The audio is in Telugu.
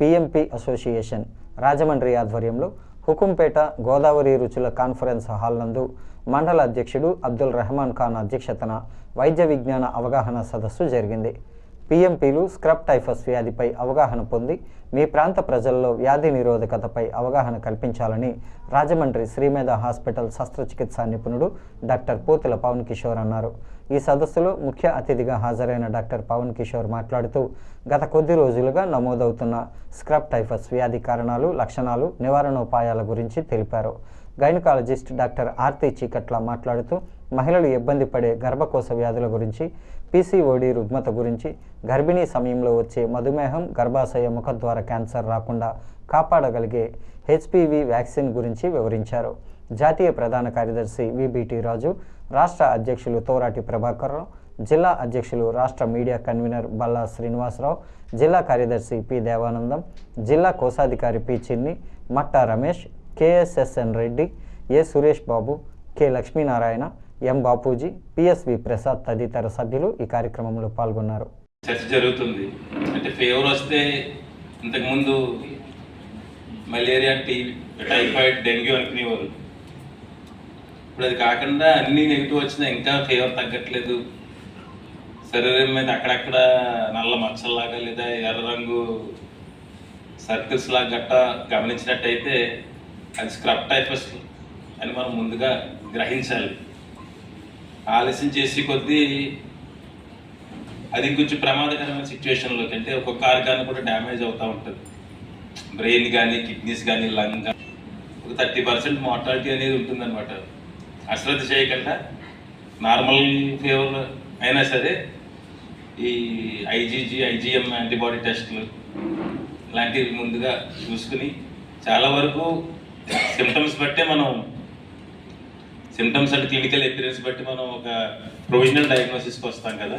పిఎంపి అసోసియేషన్ రాజమండ్రి ఆధ్వర్యంలో హుకుంపేట గోదావరి రుచుల కాన్ఫరెన్స్ హాల్ నందు మండల అధ్యక్షుడు అబ్దుల్ రెహమాన్ ఖాన్ అధ్యక్షతన వైద్య విజ్ఞాన అవగాహన సదస్సు జరిగింది. పిఎంపీలు స్క్రబ్ టైఫస్ వ్యాధిపై అవగాహన పొంది మీ ప్రాంత ప్రజల్లో వ్యాధి నిరోధకతపై అవగాహన కల్పించాలని రాజమండ్రి శ్రీమేధ హాస్పిటల్ శస్త్రచికిత్సా నిపుణుడు డాక్టర్ పోతుల పవన్ కిషోర్ అన్నారు. ఈ సదస్సులో ముఖ్య అతిథిగా హాజరైన డాక్టర్ పవన్ కిషోర్ మాట్లాడుతూ గత కొద్ది రోజులుగా నమోదవుతున్న స్క్రబ్ టైఫస్ వ్యాధి కారణాలు లక్షణాలు నివారణోపాయాల గురించి తెలిపారు. గైనకాలజిస్ట్ డాక్టర్ ఆర్తి చీకట్ల మాట్లాడుతూ మహిళలు ఇబ్బంది పడే గర్భకోశ వ్యాధుల గురించి పీసీఓడి రుగ్మత గురించి గర్భిణీ సమయంలో వచ్చే మధుమేహం గర్భాశయ ముఖద్వార క్యాన్సర్ రాకుండా కాపాడగలిగే హెచ్పివి వ్యాక్సిన్ గురించి వివరించారు. జాతీయ ప్రధాన కార్యదర్శి విబిటి రాజు రాష్ట్ర అధ్యక్షులు తోరాటి ప్రభాకర్రావు జిల్లా అధ్యక్షులు రాష్ట్ర మీడియా కన్వీనర్ బల్లా శ్రీనివాసరావు జిల్లా కార్యదర్శి పి దేవానందం జిల్లా కోశాధికారి P Chinni Matta Ramesh KSSN Reddy A Suresh Babu K Lakshminarayana M Bapuji PSV Prasad తదితర సభ్యులు ఈ కార్యక్రమంలో పాల్గొన్నారు. చర్చ జరుగుతుంది. అంటే ఫీవర్ వస్తే ఇంతకుముందు మలేరియా టీ టైఫాయిడ్ డెంగ్యూ అనుకునేవారు ఇప్పుడు అది కాకుండా అన్ని నెగిటివ్ వచ్చినా ఇంకా ఫీవర్ తగ్గట్లేదు. శరీరం మీద అక్కడక్కడ నల్ల మచ్చల్లాగా లేదా ఎర్ర రంగు సర్కిల్స్ లాగా గట్ట గమనించినట్టయితే అది స్క్రబ్ టైఫస్ అని మనం ముందుగా గ్రహించాలి. ఆలస్యం చేసి కొద్దీ అది కొంచెం ప్రమాదకరమైన సిచ్యువేషన్లోకి అంటే ఒక్కొక్క ఆర్గాన్ కూడా డ్యామేజ్ అవుతూ ఉంటుంది. బ్రెయిన్ కానీ కిడ్నీస్ కానీ లంగ్ కానీ ఒక థర్టీ పర్సెంట్ మార్టాలిటీ అనేది ఉంటుందన్నమాట. అశ్రద్ధ చేయకుండా నార్మల్ ఫీవర్ అయినా సరే ఈ ఐజీజీ ఐజీఎం యాంటీబాడీ టెస్టులు ఇలాంటివి ముందుగా చూసుకుని చాలా వరకు సిమ్టమ్స్ బట్టే మనం సిమ్టమ్స్ అంటే క్లినికల్ ఎక్స్పీరియన్స్ బట్టి మనం ఒక ప్రొవిజనల్ డయాగ్నోసిస్కి వస్తాం కదా.